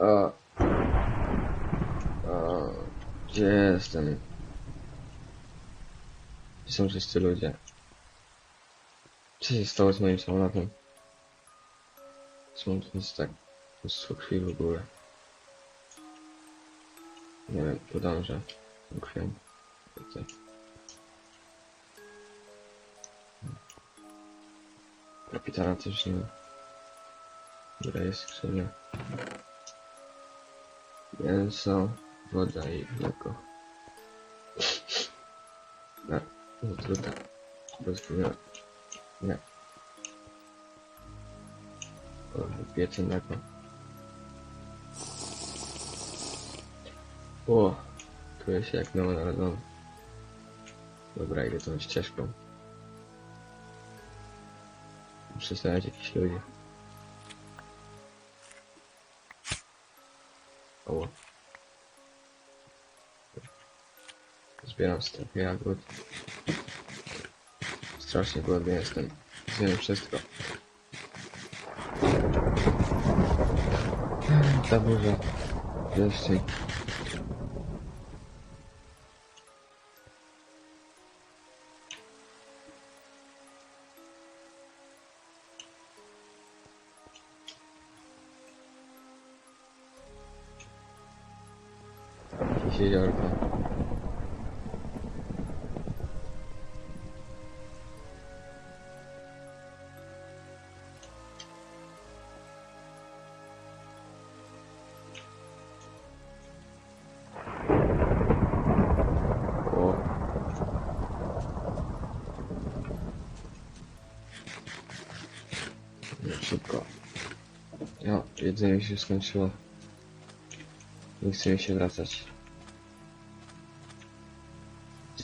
A, a, gdzie jestem? Gdzie są wszyscy ludzie? Co się stało z moim samolotem? Co tu jest tak mnóstwo krwi w ogóle? Nie wiem, podążę tą krwią. Tutaj. Kapitana też nie ma. Która jest skrzynia. Mięso, woda i mleko. Tak, zatruta. Rozpływa. Nie. O, piece mleko. O, czuję się jak nowonarodzony. Dobra, idę tą ścieżką. Muszę znaleźć jakichś ludzi. O. Zbieram strefy jagód. Strasznie głodny jestem. Zjem wszystko. Ta burza. Wreszcie. Jeziorko. O. Szybko. Ja, jedzenie się skończyło. Nie chce mi się wracać.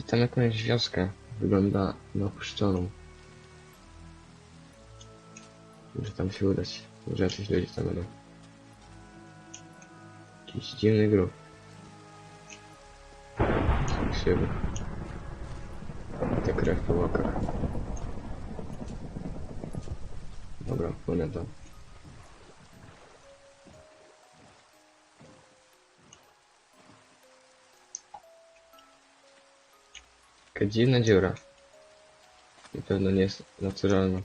Tam jakąś wioskę wygląda na opuszczoną. Muszę tam się udać. Może jacyś ludzie tam będą. Jakiś dziwny grób. Krzywy. Te krew po bokach. Dobra, płynę tam. Jaka dziwna dziura. Na pewno nie jest naturalna.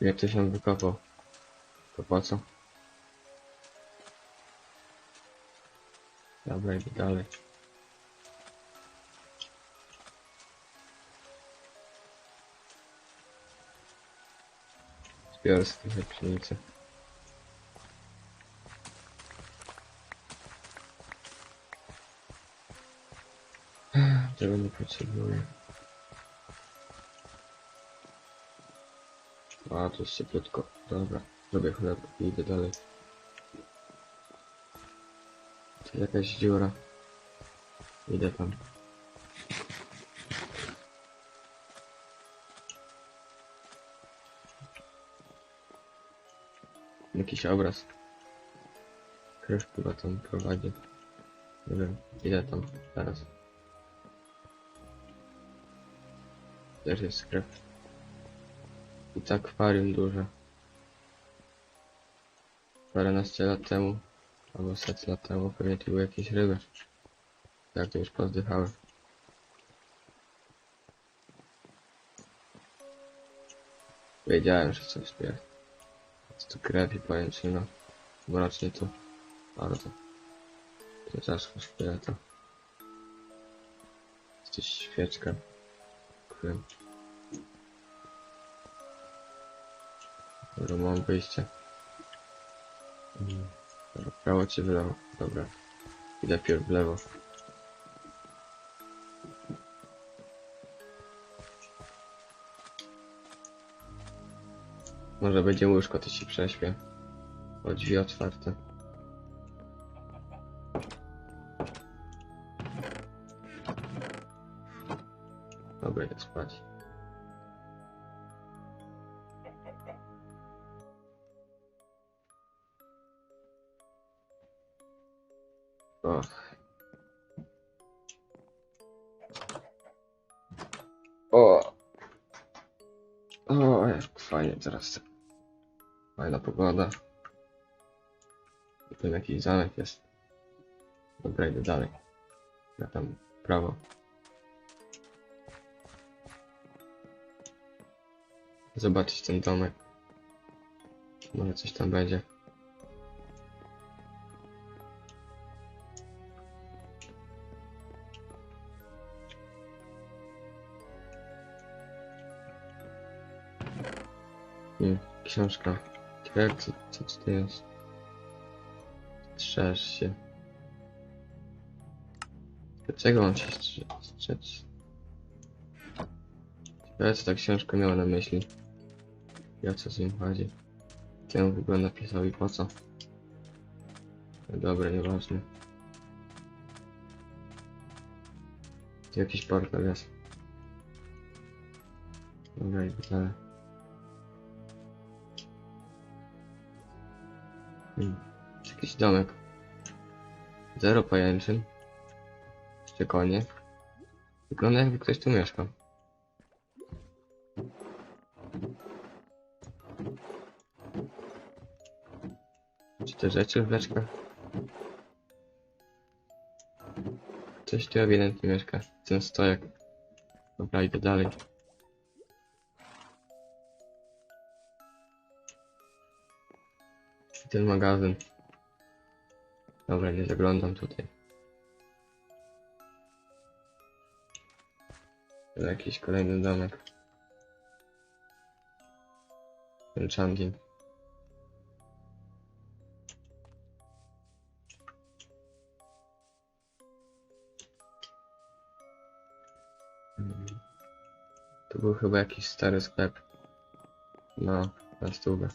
Jak ktoś ją wykopał. To po co? Dobra, idę dalej. Zbiorę sobie pszenicy. Tego nie potrzebuję. A, tu jest cieplutko. Dobra, zrobię chleb i idę dalej. Tu jakaś dziura. Idę tam. Jakiś obraz. Krew chyba tam prowadzi. Nie wiem, idę tam teraz. Też jest krew. I tak akwarium duże. Paręnaście lat temu, albo set lat temu, pewnie tu były jakieś ryby. Tak, to już pozdychały. Wiedziałem, że coś jest. Jest tu krew i pajęczyna. Mrocznie tu. Bardzo. To czaszka szkieleta. Jest też świeczka. Krem. Dobra, mam wyjście. Dobra, prawo czy w lewo? Dobra. Idę pierw w lewo. Może będzie łóżko, to się prześpię. O drzwi otwarte. Dobra, idę spać. Fajnie teraz. Fajna pogoda. Tam jakiś zamek jest. Dobra, idę dalej. Ja tam prawo. Zobaczyć ten domek. Może coś tam będzie. Nie, książka. Ciekawe, co, co, co to jest? Strzeż się. Dlaczego mam się strze- strzec? Co ta książka miała na myśli. Ja co z nim chodzi? Ją w ogóle napisał i po co? No dobra, nieważne. Jakiś portal jest. Dobra, i dalej. Hmm. Jakiś domek. Zero pajęczyn. Jeszcze konie. Wygląda jakby ktoś tu mieszkał. Czy te rzeczy w beczkach? Coś tu ewidentnie mieszka. Ten stojak. Dobra, idę dalej. Ten magazyn. Dobra, nie zaglądam tutaj. To jakiś kolejny domek. Mm. To był chyba jakiś stary sklep. No, na stówę.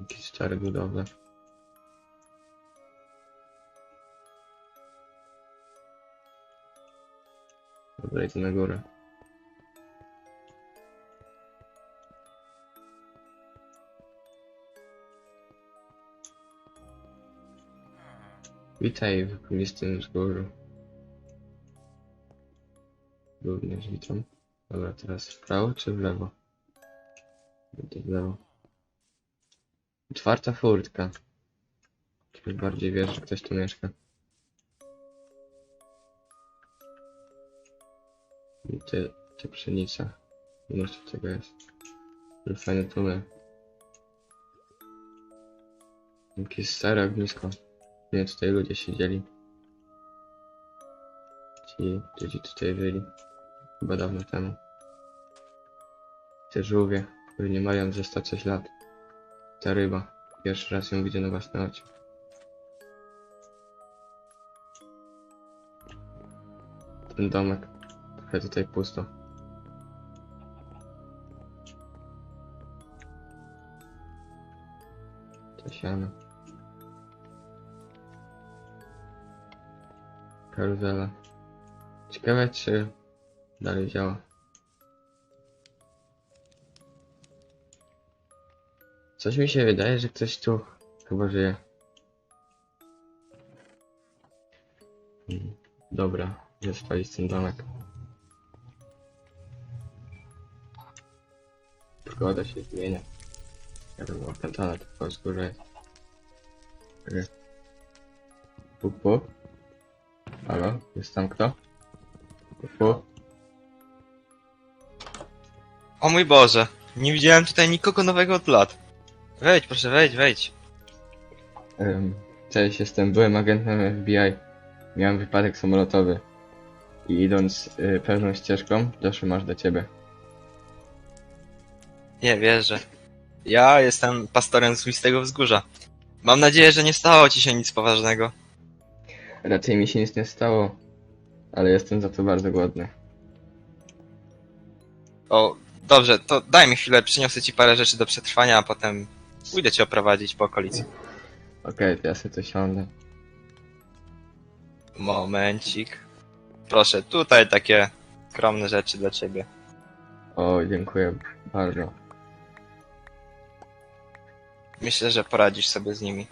Jakieś stare budowle. Dobra, idę na górę. Witaj w kulistym wzgórzu. Również witam. Dobra, teraz w prawo czy w lewo? Idę w lewo. Otwarta furtka. Czyli bardziej wiesz, że ktoś tu mieszka. I te, te pszenica. Mnóstwo tego jest. Ale fajne tłumy. Jakieś stare ognisko. Nie, tutaj ludzie siedzieli. Ci ludzie tutaj byli. Chyba dawno temu. Te żółwie, pewnie mają ze 100 coś lat. Ta ryba. Pierwszy raz ją widzę na własne oczy. Ten domek. Trochę tutaj pusto. To siano. Karuzela. Ciekawe czy dalej działa. Coś mi się wydaje, że ktoś tu chyba żyje. Dobra, jest ten domek. Pogoda się zmienia. Ja bym opętana tylko z góry. Puk, puk. Halo, jest tam kto? Puk, puk. O mój Boże, nie widziałem tutaj nikogo nowego od lat. Wejdź, proszę, wejdź, wejdź. Em, Cześć, jestem byłym agentem FBI. Miałem wypadek samolotowy. I idąc y, pewną ścieżką, doszłem aż do ciebie. Nie wierzę. Ja jestem pastorem z Mistego Wzgórza. Mam nadzieję, że nie stało ci się nic poważnego. Raczej mi się nic nie stało, ale jestem za to bardzo głodny. O, dobrze, to daj mi chwilę, przyniosę ci parę rzeczy do przetrwania, a potem pójdę cię oprowadzić po okolicy. Okej, to ja sobie to siądę. Momencik. Proszę, tutaj takie skromne rzeczy dla ciebie. O, dziękuję bardzo. Myślę, że poradzisz sobie z nimi.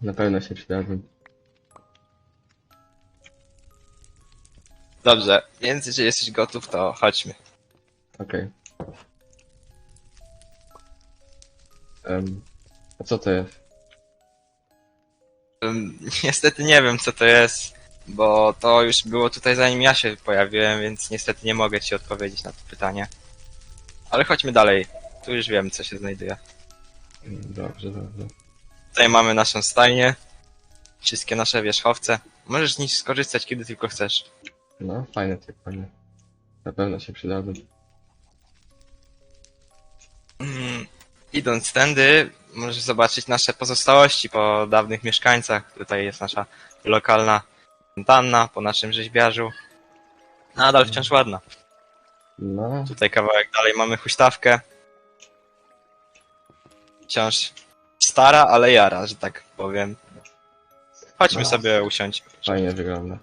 Na pewno się przydadzą. Dobrze, więc jeżeli jesteś gotów, to chodźmy. Okej. Em, a co to jest? Ym, Niestety nie wiem co to jest, bo to już było tutaj zanim ja się pojawiłem, więc niestety nie mogę ci odpowiedzieć na to pytanie. Ale chodźmy dalej. Tu już wiem co się znajduje. Mm, Dobrze, dobrze. Tutaj mamy naszą stajnię. Wszystkie nasze wierzchowce. Możesz z nich skorzystać kiedy tylko chcesz. No, fajne te konie. Na pewno się przydadzą. Mm, Idąc tędy, możesz zobaczyć nasze pozostałości po dawnych mieszkańcach. Tutaj jest nasza lokalna fontanna po naszym rzeźbiarzu. Nadal wciąż ładna. No, Tutaj kawałek dalej mamy huśtawkę. Wciąż stara, ale jara, że tak powiem. Chodźmy No. sobie usiąść. fajnie wygląda.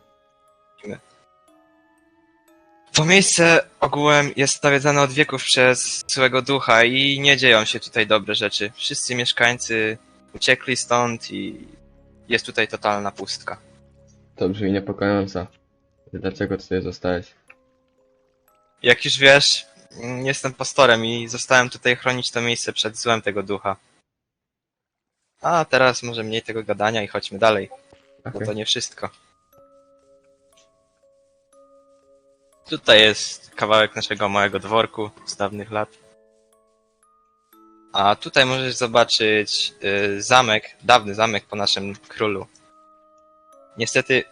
To miejsce ogółem jest nawiedzane od wieków przez złego ducha i nie dzieją się tutaj dobre rzeczy. Wszyscy mieszkańcy uciekli stąd i jest tutaj totalna pustka. To brzmi niepokojąco. Dlaczego tutaj zostałeś? Jak już wiesz, jestem pastorem i zostałem tutaj chronić to miejsce przed złem tego ducha. A teraz może mniej tego gadania i chodźmy dalej, bo Okej. to nie wszystko. Tutaj jest kawałek naszego małego dworku z dawnych lat. A tutaj możesz zobaczyć y, zamek, dawny zamek po naszym królu. Niestety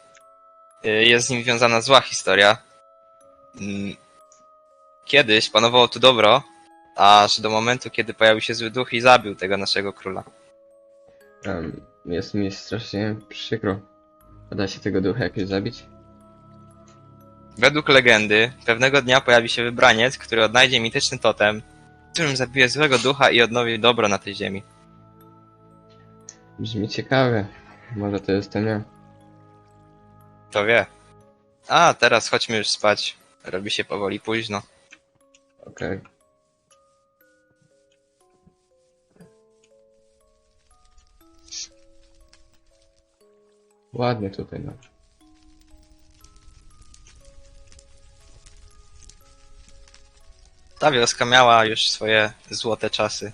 y, jest z nim związana zła historia. Mm, Kiedyś panowało tu dobro, aż do momentu, kiedy pojawił się zły duch i zabił tego naszego króla. Jest mi strasznie przykro. A da się tego ducha jakoś zabić? Według legendy, pewnego dnia pojawi się wybraniec, który odnajdzie mityczny totem, którym zabije złego ducha i odnowi dobro na tej ziemi. Brzmi ciekawe. Może to jestem ja. Kto wie. A, teraz chodźmy już spać. Robi się powoli późno. Okej. Ładnie tutaj, no. Ta wioska miała już swoje złote czasy.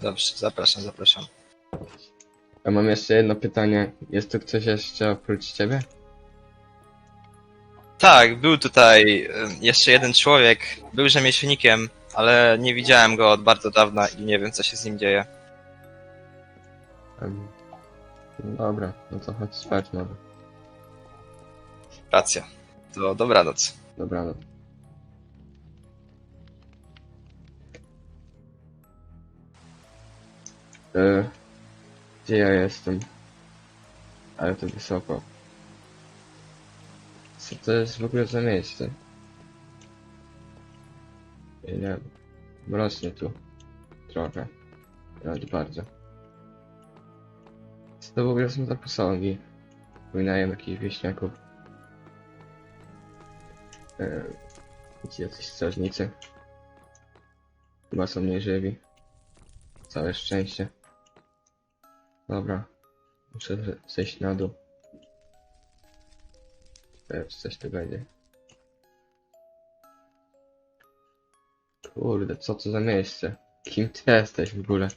Dobrze, zapraszam, zapraszam. A mam jeszcze jedno pytanie. Jest tu ktoś jeszcze oprócz ciebie? Tak, był tutaj jeszcze jeden człowiek, był rzemieślnikiem, ale nie widziałem go od bardzo dawna i nie wiem co się z nim dzieje. Em, no dobra, no to chodź spać może. Racja. To dobranoc. Dobranoc. E, gdzie ja jestem? Ale to wysoko. Co to jest w ogóle za miejsce? Nie wiem. Tu. Trochę. Nawet bardzo. Co to w ogóle są za posągi? Wynajem jakichś wieśniaków. E, Gdzie jacyś strażnicy? Chyba są nieżywi. Całe szczęście. Dobra. Muszę ze- zejść na dół. Czy coś tu będzie. Kurde, co to za miejsce? Kim ty jesteś w ogóle?